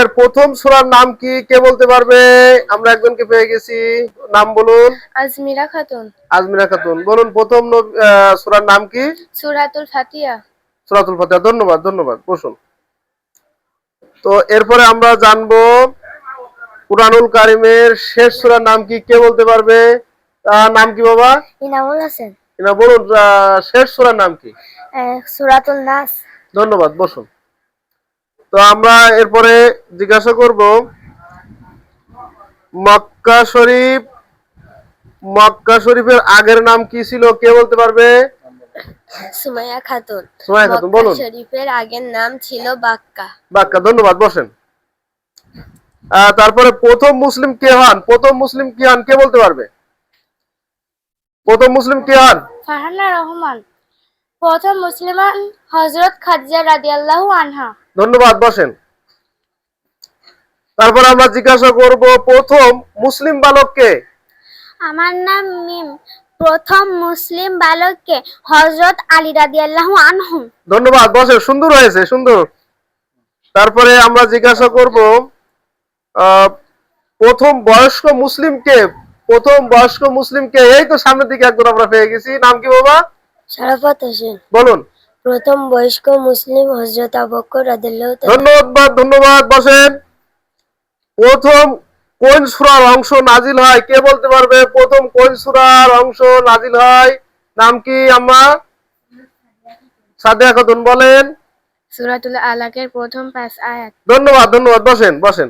এর প্রথম সূরার নাম কি? কে বলতে পারবে? আমরা একজনকে পেয়ে গেছি। নাম বলুন। আজমিরা খাতুন। আজমিরা খাতুন। বলুন প্রথম সূরার নাম কি? সুরাতুল ফাতিয়া। সূরাতুল ফাতিহা ধন্যবাদ ধন্যবাদ। বসুন। তো এরপরে আমরা জানব কুরআনুল কারিমের শেষ সূরার নাম কি? কে বলতে পারবে? তার নাম কি বাবা? ইনামুল হাসান। না বলুন শেষ সূরার নাম কি? সুরাতুল নাস। ধন্যবাদ বসুন। তো আমরা এরপরে জিজ্ঞাসা করব মক্কা শরীফ মক্কা শরীফের আগের নাম কি ছিল? কে বলতে পারবে? সুমাইয়া খাতুন। সুমাইয়া খাতুন, বলুন। শরীফের আগের নাম ছিল বাক্কা। বাক্কা ধন্যবাদ বসেন। আহ, তারপরে প্রথম মুসলিম কে হন? প্রথম মুসলিম কি হন? কে বলতে পারবে? প্রথম মুসলিম কে হন? ফারহানা রহমান। প্রথম মুসলমান খাদিজা রাদিয়াল্লাহু আনহা। ধন্যবাদ বসেন। তারপর আমরা জিজ্ঞাসা করব প্রথম মুসলিম বালককে আমার নাম মিম। প্রথম মুসলিম বালককে হজরত আলী রাদিয়াল্লাহু আনহু। ধন্যবাদ বসে সুন্দর হয়েছে সুন্দর। তারপরে আমরা জিজ্ঞাসা করব আহ, প্রথম বয়স্ক মুসলিমকে প্রথম বয়স্ক মুসলিমকে এই তো সামনের দিকে একজন আমরা পেয়ে গেছি। নাম কি বাবা? শরাফত হোসেন। বলুন। প্রথম বয়স্ক মুসলিম হজরত আবু বকর ধন্যবাদ ধন্যবাদ বসেন। প্রথম কোন সূরার অংশ নাজিল হয়? কে বলতে পারবে? প্রথম কোন সূরার অংশ নাজিল হয়? নাম কি আম্মা? সাদিয়া খাতুন বলেন। সূরাতুল আলাকের প্রথম পাঁচ আয়াত। ধন্যবাদ ধন্যবাদ বসেন বসেন।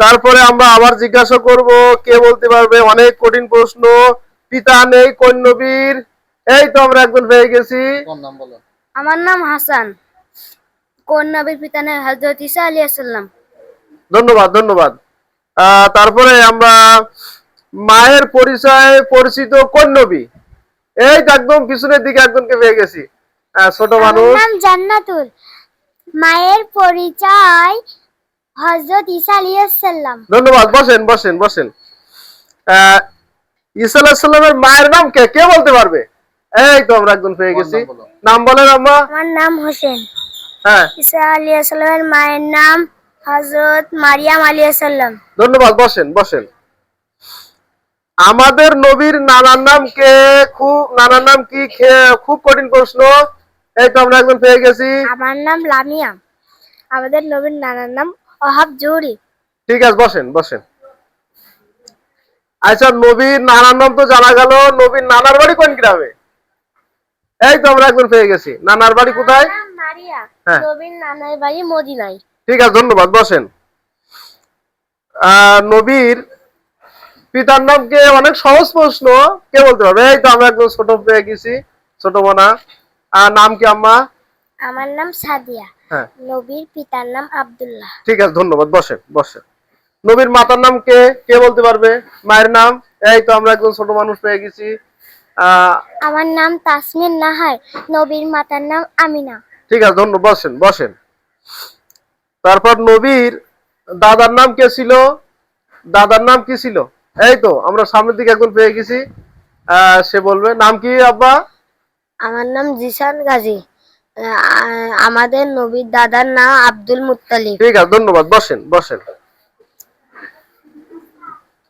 তারপরে আমরা আবার জিজ্ঞাসা করব কে বলতে পারবে? অনেক কঠিন প্রশ্ন। পিতা নেই কোন নবীর? এই তো আমরা একজন পেয়ে গেছি। আমার নাম হাসান। কোন নবীর পিতা নাম হযরত ঈসা আলাইহিস সালাম। ধন্যবাদ ধন্যবাদ। আহ, তারপরে আমরা মায়ের পরিচয় পরিচিত কোন নবী? এই তো একদম পিছনের দিকে একজনকে পেয়ে গেছি। ছোট মানুষ। নাম জান্নাতুল। মায়ের পরিচয় হযরত ঈসা আলাইহিস সালাম। ধন্যবাদ বসেন বসেন বসেন। আহ, ঈসা আলাইহিস সালামের মায়ের নাম কে? কে বলতে পারবে? এই তো একজন পেয়ে গেছি। নাম বলেন আম্মা। আমার নাম হোসেন। হ্যাঁ। ঈসা আলাইহিস সালামের মায়ের নাম হযরত মারিয়াম আলাইহিস সালাম ধন্যবাদ বসেন বসেন। আমাদের নবীর নানার নাম কে? খুব নানার নাম কি? খুব কঠিন প্রশ্ন। এই তো আমরা একজন পেয়ে গেছি। আমার নাম লামিয়া। আমাদের নবীর নানার নাম ওহাব জুরি। ঠিক আছে বসেন বসেন। আচ্ছা নবীর নানার নাম তো জানা গেল। নবীর নানার বাড়ি কোন গ্রামে? এই তো আমরা একজন পেয়ে গেছি। নানার বাড়ি কোথায়? মারিয়া। হ্যাঁ। নানার বাড়ি মদিনায়। ঠিক আছে ধন্যবাদ বসেন। নবীর পিতার নাম কে? অনেক সহজ প্রশ্ন কে বলতে পারবে? এই তো আমরা একজন ছোট পেয়ে গেছি ছোট মোনা। আর নাম কি আম্মা? আমার নাম সাদিয়া। হ্যাঁ। নবীর পিতার নাম আব্দুল্লাহ। ঠিক আছে ধন্যবাদ বসেন বসেন। নবীর মাতার নাম কে? কে বলতে পারবে? মায়ের নাম? এই তো আমরা একজন ছোট মানুষ পেয়ে গেছি আমার নাম তাসমিন নাহার নবীর মাতার নাম আমিনা। ঠিক আছে ধন্যবাদ বসেন বসেন। তারপর নবীর দাদার নাম কে ছিল? দাদার নাম কি ছিল? এই তো আমরা সামনের দিকে একজন পেয়ে গেছি। সে বলবে নাম কি আব্বা? আমার নাম জিসান গাজী। আমাদের নবীর দাদার নাম আব্দুল মুত্তালিব। ঠিক আছে ধন্যবাদ বসেন বসেন।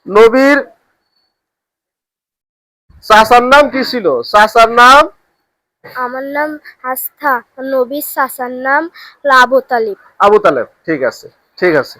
নবীর চাচার নাম কি ছিল? চাচার নাম? আমার নাম আস্থা নবীর সাসার নাম আবু তালিব আবু তালেব ঠিক আছে ঠিক আছে।